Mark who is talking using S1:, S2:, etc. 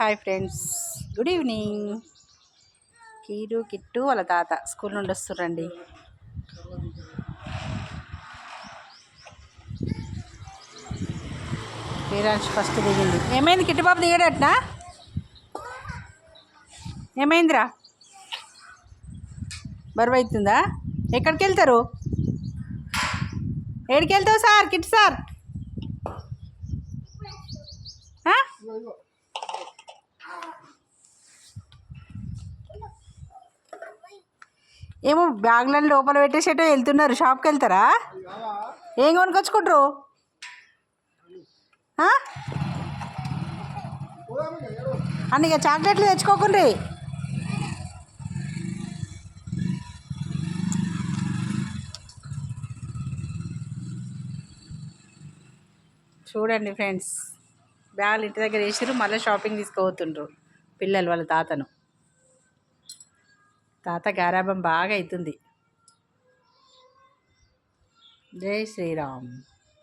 S1: Hi friends good evening. Keeru Kittu వాళ్ళ తాత school నుండి వస్తుర్రండి. వీరాంశ్ ఫస్ట్ దిగింది ఏమైంది కిట్టుబాబు దిగాడట్నా? ఏమైందిరా? బరువు అవుతుందా ఎక్కడికి వెళ్తారు ఏడికి వెళ్తావు సార్? కిట్ సార్ ఏమో బ్యాగ్లను లోపల పెట్టేసేటో వెళ్తున్నారు. షాప్కి వెళ్తారా? ఏం కొనుకొచ్చుకుంటారు అండ్ ఇక చాక్లెట్లు తెచ్చుకోకుండ్రి. చూడండి ఫ్రెండ్స్ బ్యాగులు ఇంటి దగ్గర వేసిర్రు మళ్ళీ షాపింగ్ తీసుకుపోతుండ్రు పిల్లలు వాళ్ళ తాతను. తాత గారాబం బాగా అవుతుంది జై శ్రీరామ్.